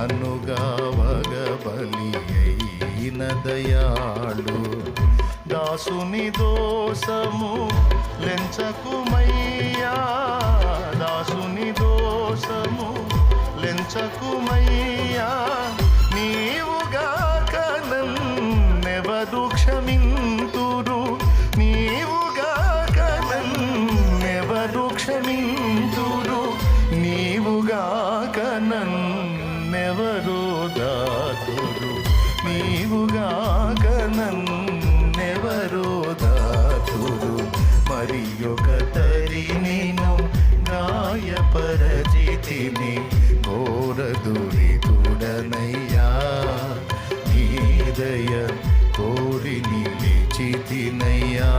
నన్నుగావగ బలి అయిన దయాళు. దాసుని దోషము లెంచకుమయ్యా దాసుని దోషము లెంచకుమయ్యా నీవుగా కనెవరు క్షమింతురు? నీవుగా కనెవరు క్షమింతురు? నీవుగా కనన్ నన్నెవరో దాతుడు. నీవుగాక నన్నెవరో దాతుడు. మరి ఒక తరి నేను గాయపరచితిని ఘోర దురితుడనయ్యా నీదయ కోరి నిలిచితినయ్యా